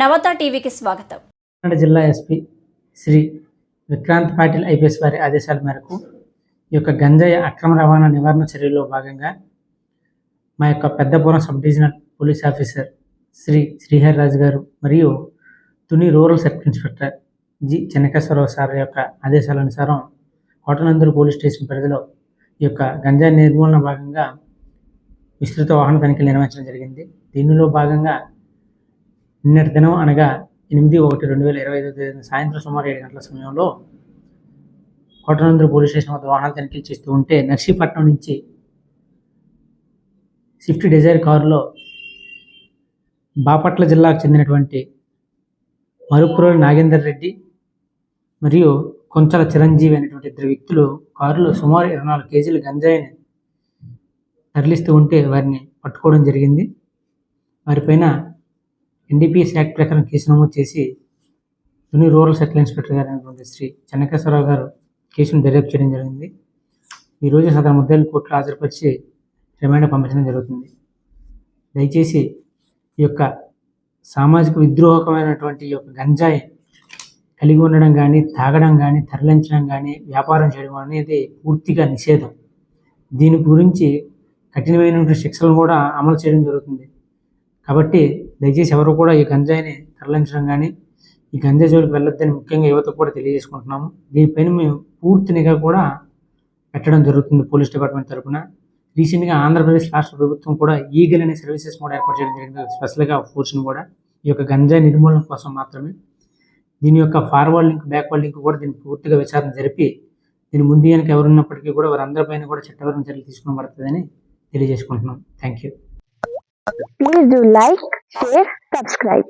నవత టీవీకి స్వాగతం. జిల్లా ఎస్పీ శ్రీ విక్రాంత్ పాటిల్ ఐపీఎస్ వారి ఆదేశాల మేరకు ఈ యొక్క గంజాయి అక్రమ రవాణా నివారణ చర్యల్లో భాగంగా మా యొక్క Peddapuram sub divisional police officer Shri Srihari Raju garu మరియు Tuni rural circle inspector G Chenakeswararao sir యొక్క ఆదేశాల అనుసారం కోటనందూరు పోలీస్ స్టేషన్ పరిధిలో ఈ యొక్క గంజాయి నిర్మూలన భాగంగా విస్తృత వాహన తనిఖీలు నిర్వహించడం జరిగింది. దీనిలో భాగంగా నిన్నటి దినం అనగా ఎనిమిది ఒకటి రెండు వేల ఇరవై ఐదు తేదీన సాయంత్రం సుమారు ఏడు గంటల సమయంలో కోటనంద్ర పోలీస్ స్టేషన్ వద్ద వాహనాలు తనిఖీలు చేస్తూ ఉంటే నర్సీపట్నం నుంచి స్విఫ్ట్ డిజైర్ కారులో బాపట్ల జిల్లాకు చెందినటువంటి మరుపురోలు నాగేందర్ రెడ్డి మరియు కొంచెల చిరంజీవి అనేటువంటి ఇద్దరు వ్యక్తులు కారులో సుమారు ఇరవై నాలుగు కేజీల గంజాయిని తరలిస్తూ ఉంటే వారిని పట్టుకోవడం జరిగింది. వారిపైన ఎన్డీపీఎస్ యాక్ట్ ప్రకారం కేసు నమోదు చేసి తుని రూరల్ సర్కిల్ ఇన్స్పెక్టర్ గారు అయినటువంటి శ్రీ చెన్నకేశ్వరరావు గారు కేసును దర్యాప్తు చేయడం జరిగింది. ఈరోజు సదరు ముద్దాయిలు కోర్టులో హాజరుపరిచి రిమాండ్ పంపించడం జరుగుతుంది. దయచేసి ఈ యొక్క సామాజిక విద్రోహకమైనటువంటి ఈ యొక్క గంజాయి కలిగి ఉండడం కానీ తాగడం కానీ తరలించడం కానీ వ్యాపారం చేయడం అనేది పూర్తిగా నిషేధం. దీని గురించి కఠినమైనటువంటి శిక్షలు కూడా అమలు చేయడం జరుగుతుంది. కాబట్టి దయచేసి ఎవరు కూడా ఈ గంజాయిని తరలించడం కానీ ఈ గంజాయి జోలికి వెళ్ళొద్దని ముఖ్యంగా యువతకు కూడా తెలియజేసుకుంటున్నాము. దీనిపైన మేము పూర్తి నిఘా కూడా పెట్టడం జరుగుతుంది పోలీస్ డిపార్ట్మెంట్ తరఫున రీసెంట్గా ఆంధ్రప్రదేశ్ రాష్ట్ర ప్రభుత్వం కూడా ఈగల్ అనే సర్వీసెస్ కూడా ఏర్పాటు చేయడం జరిగింది. స్పెషల్గా ఫోర్స్ని కూడా. ఈ యొక్క గంజాయి నిర్మూలన కోసం మాత్రమే. దీని యొక్క ఫార్వర్డ్ లింక్ బ్యాక్వర్డ్ లింక్ కూడా దీన్ని పూర్తిగా విచారణ జరిపి దీని ముందు వెనక ఎవరున్నప్పటికీ కూడా వారందరిపైన కూడా చట్టపరమైన చర్యలు తీసుకోబడుతుందని తెలియజేసుకుంటున్నాం. Thank you like share, subscribe.